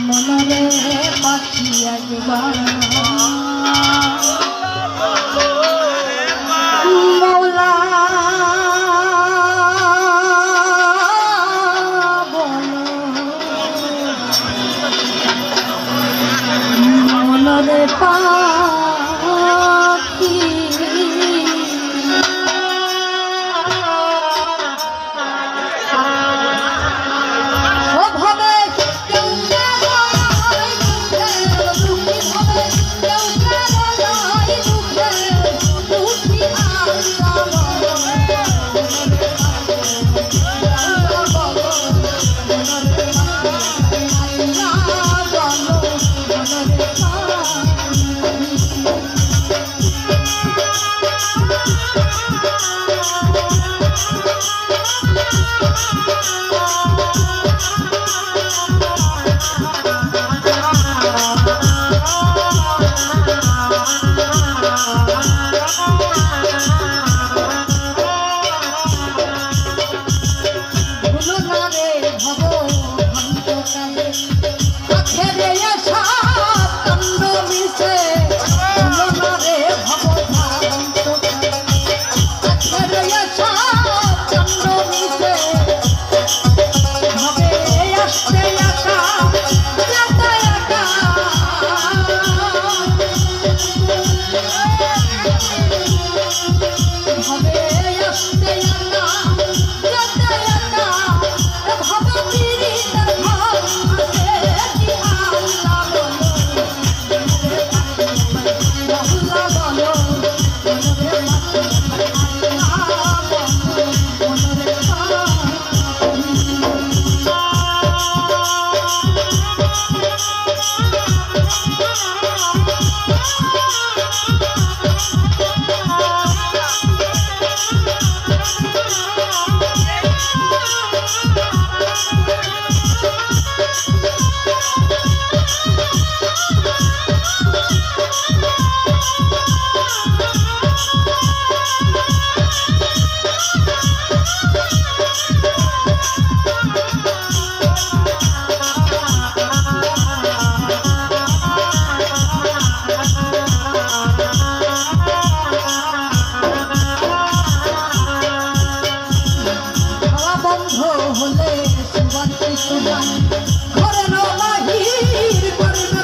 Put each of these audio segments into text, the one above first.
মনরে পাখি একবার Let's go. বন্ধ হলে তোমাকে সুদান করোনা বাহির করবে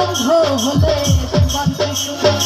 বন্ধ হলে বান্তি আরে